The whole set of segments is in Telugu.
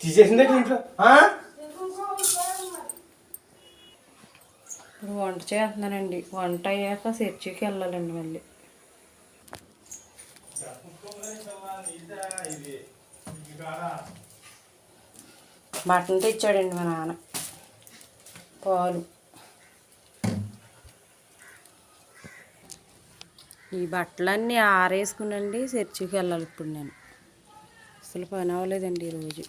తీసేసిందే ఇంట్లో ఇప్పుడు వంట చేస్తున్నానండి. వంట అయ్యాక చర్చికి వెళ్ళాలండి మళ్ళీ. బట్టలు తెచ్చాడండి మా నాన్న. పాలు. ఈ బట్టలన్నీ ఆరేసుకునండి చర్చికి వెళ్ళాలి ఇప్పుడు నేను. అసలు పని అవ్వలేదండి ఈరోజు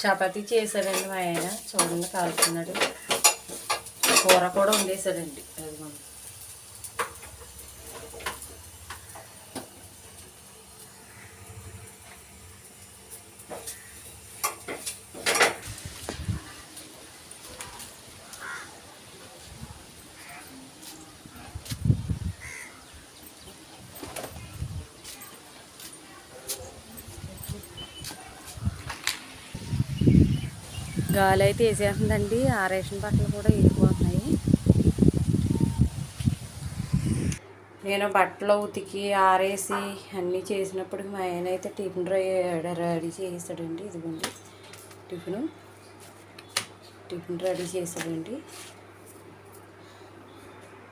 చపాతీ చేశాడండి మా ఆయన. చూడండి కాలుతున్నాడు కూర కూడా వండేశాడండి. గాలి అయితే వేసేస్తుందండి. ఆ రేషన్ బట్టలు కూడా వెళ్ళిపోతున్నాయి నేను బట్టలు ఉతికి ఆరేసి అన్నీ చేసినప్పుడు మా ఆయన అయితే టిఫిన్ రెడీ చేస్తాడండి ఇదిగోండి టిఫిన్. టిఫిన్ రెడీ చేసాడండి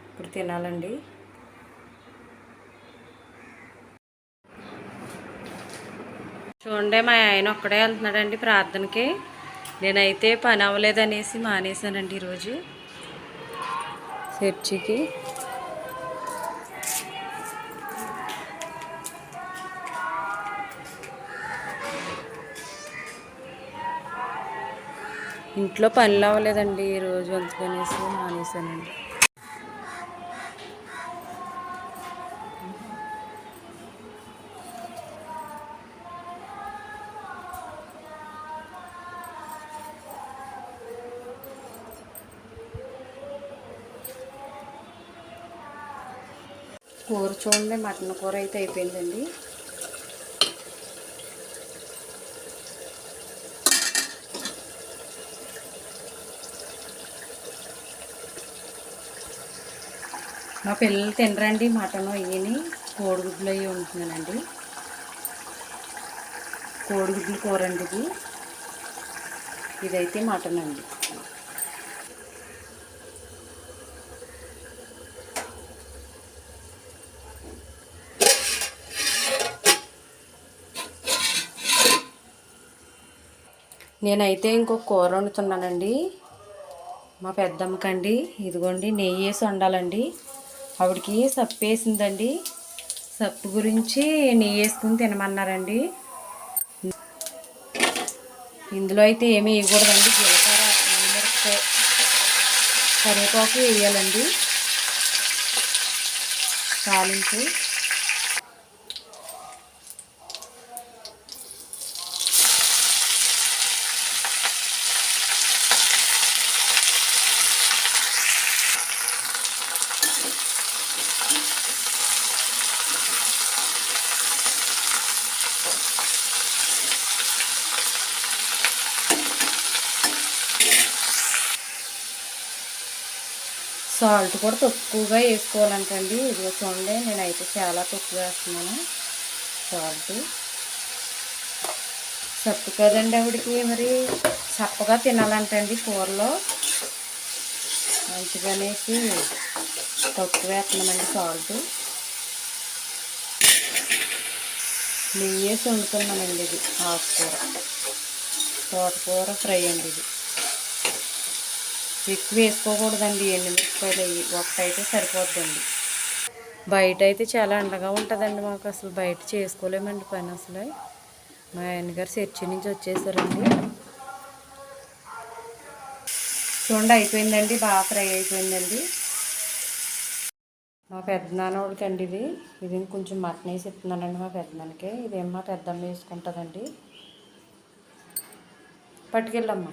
ఇప్పుడు తినాలండి. చూడండి మా ఆయన ఒక్కడే వెళ్తున్నాడండి ప్రార్థనకి. నేనైతే పని అవ్వలేదనేసి మానేశానండి ఈరోజు. చర్చికి ఇంట్లో పనులు అవ్వలేదండి ఈరోజు అందుకనేసి మానేశానండి. కూర చూడండి మటన్ కూర అయితే అయిపోయిందండి. మా పిల్లలు తినరండి మటన్ అయ్యని కోడిగుడ్లు అవి ఉంటున్నానండి. కోడిగుడ్లు కూర అండి ఇది. ఇదైతే మటన్ అండి నేనైతే ఇంకొక కూర వండుతున్నానండి. మా పెద్దమ్మకండి. ఇదిగోండి నెయ్యి వేసి వండాలండి. ఆవిడకి సప్పు వేసిందండి. సప్పు గురించి నెయ్యి వేసుకుని తినమన్నారండి. ఇందులో అయితే ఏమీ వేయకూడదండి. జీలకర్ర కరివేపాకు వేయాలండి. తాలింపు. సాల్ట్ కూడా తక్కువగా వేసుకోవాలంటండి. ఇదిగో చూడండి నేనైతే చాలా తక్కువ వేస్తున్నాను సాల్ట్. సప్పు కదండి ఆవిడకి మరి? చప్పగా తినాలంటండి కూరలో. మంచిగానేసి తక్కువ వేస్తున్నామండి సాల్ట్. నెయ్యే వేసి ఇది ఆకుకూర. తోటకూర ఫ్రై అండి ఇది. ఎక్కువ వేసుకోకూడదండి ఎండుమిరపకాయలు అవి ఒకటైతే సరిపోద్దండి. బయట అయితే చాలా అండగా ఉంటుందండి మాకు అసలు బయట చేసుకోలేమండి పని అసలు. మా ఆయనగారు చర్చి నుంచి వచ్చేసారండి. చూడండి అయిపోయిందండి బాగా ఫ్రై అయిపోయిందండి. మా పెద్దనాన్నోడికి అండి ఇది. ఇది కొంచెం మటన్ వేసి ఇస్తున్నానండి మా పెద్దనాన్నకి ఇదేం మా పెద్దమ్మ వేసుకుంటుందండి. పట్టుకెళ్ళమ్మా.